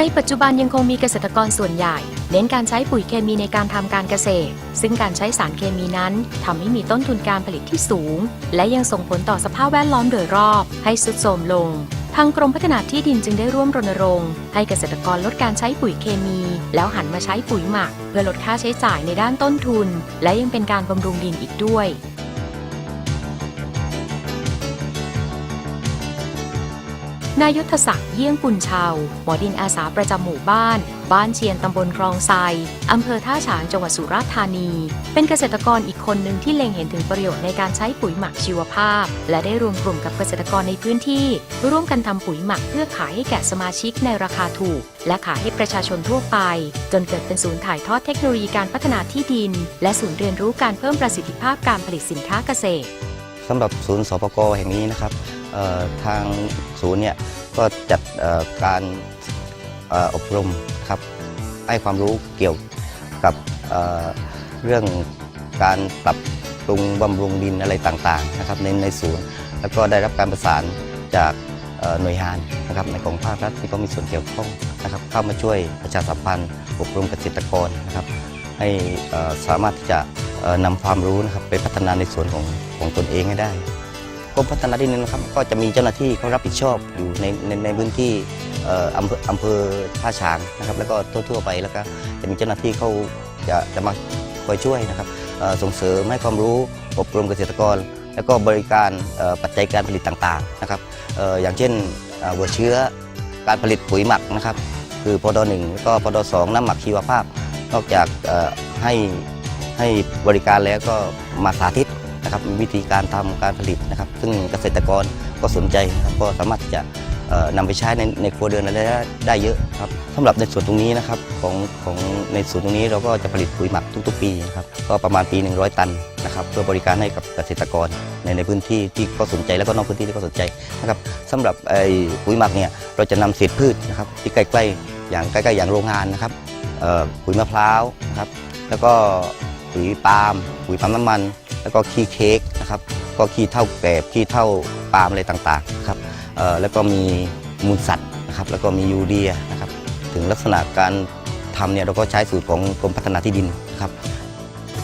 ในปัจจุบันยังคงมีเกษตรกรส่วนใหญ่ เน้นการใช้ปุ๋ยเคมีในการทำการเกษตร ซึ่งการใช้สารเคมีนั้นทำให้มีต้นทุนการผลิตที่สูง และยังส่งผลต่อสภาพแวดล้อมโดยรอบ ให้สุดโทรมลงทางกรมพัฒนาที่ดินจึงได้ร่วมรณรงค์ให้เกษตรกรลดการใช้ปุ๋ยเคมี แล้วหันมาใช้ปุ๋ยหมัก เพื่อลดค่าใช้จ่ายในด้านต้นทุน และยังเป็นการบำรุงดินอีกด้วย นายยุทธศักดิ์เยี่ยงปุญชาวหมอดินอาสาประจำหมู่บ้าน บ้านเชียนตำบลคลองไซอำเภอท่าฉางจังหวัดสุราษฎร์ธานี เป็นเกษตรกรอีกคนหนึ่งที่เล็งเห็นถึงประโยชน์ในการใช้ปุ๋ยหมักชีวภาพ และได้รวมกลุ่มกับเกษตรกรในพื้นที่ ร่วมกันทำปุ๋ยหมักเพื่อขายให้แก่สมาชิกในราคาถูก และขายให้ประชาชนทั่วไป จนเกิดเป็นศูนย์ถ่ายทอดเทคโนโลยีการพัฒนาที่ดิน และศูนย์เรียนรู้การเพิ่มประสิทธิภาพการผลิตสินค้าเกษตรสำหรับศูนย์สปกแห่งนี้นะครับ ทางศูนย์เนี่ยก็จัดการอบรมครับให้ความรู้เกี่ยวกับเเรื่องการปรับปรุงบำรุงดินอะไรต่างๆนะครับในในศูนย์ แล้วก็ได้รับการประสานจากหน่วยงานนะครับในของภาครัฐที่ก็มีส่วนเกี่ยวข้องนะครับเข้ามาช่วยประชาสัมพันธ์ อบรมเกษตรกรนะครับให้สามารถที่จะนำความรู้นะครับไปพัฒนาในส่วนของของตนเองให้ได้ กรมพัฒนาที่ดินนะครับก็จะมีเจ้าหน้าที่เขารับผิดชอบอยู่ในในในพื้นที่อำเภออำเภอท่าฉางนะครับแล้วก็ทั่ว ๆ ไปแล้วก็จะมีเจ้าหน้าที่เขาจะจะมาคอยช่วยนะครับส่งเสริมให้ความรู้อบรมเกษตรกร แล้วก็บริการปัจจัยการผลิตต่างๆนะครับอออย่างเช่นหัวเชื้อการผลิตปุ๋ยหมักนะครับคือพดหนึ่งแล้วก็พดสองน้ำหมักชีวภาพ นอกจากให้ให้บริการแล้วก็มาสาธิต นะครับวิธีการทำการผลิตนะครับ ซึ่งเกษตรกรก็สนใจนะครับก็สามารถจะเอ่อนำไปใช้ในในครัวเรือนได้ได้เยอะครับสำหรับในส่วนตรงนี้นะครับของของในส่วนตรงนี้เราก็จะผลิตปุ๋ยหมักทุก ๆ ปีนะครับก็ประมาณปี 100 ตันนะครับเพื่อบริการให้กับเกษตรกรในในพื้นที่ที่ก็สนใจแล้วก็นอกพื้นที่ที่ก็สนใจนะครับสำหรับไอ้ปุ๋ยหมักเนี่ยเราจะนำเศษพืชนะครับที่ใกล้ๆอย่างใกล้ๆอย่างโรงงานนะครับปุ๋ยมะพร้าวนะครับแล้วก็ปุ๋ยปาล์มปุ๋ยปาล์มน้ำมัน แล้วก็ขี้เค้กนะครับก็ขี้เท่าแกบขี้เท่าปาล์มอะไรต่างๆครับแล้วก็มีมูลสัตว์นะครับแล้วก็มียูเรียนะครับถึงลักษณะการทำเนี่ยเราก็ใช้สูตรของกรมพัฒนาที่ดินนะครับ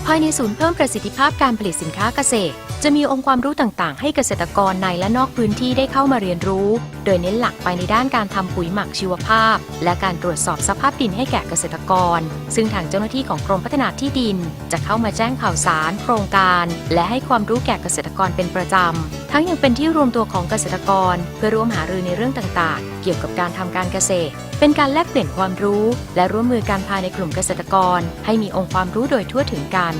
ภายในศูนย์เพิ่มประสิทธิภาพการผลิตสินค้าเกษตร จะมีองค์ความรู้ต่างๆ ให้เกษตรกรในและนอกพื้นที่ได้เข้ามาเรียนรู้ โดยเน้นหลักไปในด้านการทำปุ๋ยหมักชีวภาพ และการตรวจสอบสภาพดินให้แก่เกษตรกร ซึ่งทางเจ้าหน้าที่ของกรมพัฒนาที่ดิน จะเข้ามาแจ้งข่าวสาร โครงการ และให้ความรู้แก่เกษตรกรเป็นประจำ ทั้งยังเป็นที่รวมตัวของเกษตรกร เพื่อร่วมหารือในเรื่องต่างๆ เกี่ยวกับการทำการเกษตร เป็นการแลกเปลี่ยนความรู้ และร่วมมือกันภายในกลุ่มเกษตรกร ให้มีองค์ความรู้โดยทั่วถึงกัน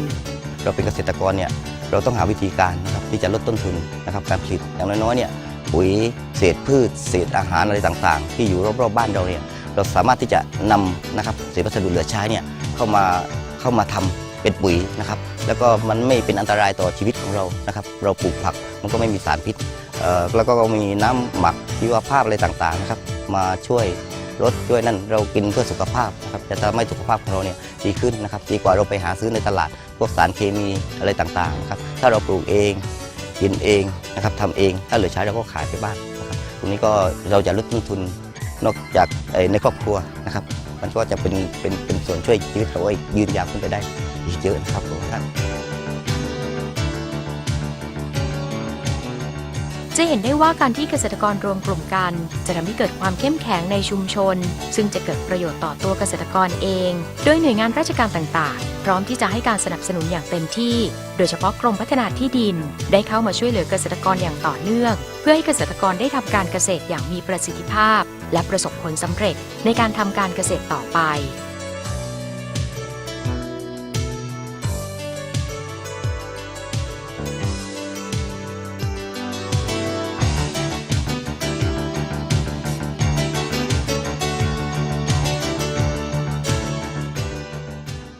เราเป็นเกษตรกรเนี่ยเราต้องหาวิธีการนะครับที่จะลดต้นทุนนะครับการผลิตอย่างน้อยๆเนี่ยปุ๋ยเศษพืช เศษอาหารอะไรต่างๆ ที่อยู่รอบๆบ้านเราเนี่ยเราสามารถที่จะนำนะครับเศษวัสดุเหลือใช้เนี่ยเข้ามาเข้ามาทำ เป็นปุ๋ยนะครับ แล้วก็มันไม่เป็นอันตรายต่อชีวิตของเรานะครับ เราปลูกผักมันก็ไม่มีสารพิษแล้วก็มีน้ำหมักชีวภาพอะไรต่างๆนะครับ มาช่วยลดช่วยนั่นเรากินเพื่อสุขภาพนะครับจะทำให้สุขภาพของเราเนี่ยดีขึ้นนะครับดีกว่าเราไปหาซื้อในตลาด พวกสารเคมีอะไรต่างๆนะครับถ้าเราปลูกเองกินเองนะครับทำเองถ้าเหลือใช้เราก็ขายไปบ้างนะครับตรงนี้ก็เราจะลดต้นทุนนอกจากในครอบครัวนะครับ มันก็จะเป็นเป็นเป็นส่วนช่วยชีวิตเราให้ยืนยาวขึ้นไปได้อีกเยอะนะครับผมท่านจะเห็นได้ว่าการที่เกษตรกรรวมกลุ่มกัน จะทำให้เกิดความเข้มแข็งในชุมชน ซึ่งจะเกิดประโยชน์ต่อตัวเกษตรกรเอง โดยหน่วยงานราชการต่างๆ พร้อมที่จะให้การสนับสนุนอย่างเต็มที่ โดยเฉพาะกรมพัฒนาที่ดิน ได้เข้ามาช่วยเหลือเกษตรกรอย่างต่อเนื่อง เพื่อให้เกษตรกรได้ทำการเกษตรอย่างมีประสิทธิภาพ และประสบผลสำเร็จในการทำการเกษตรต่อไป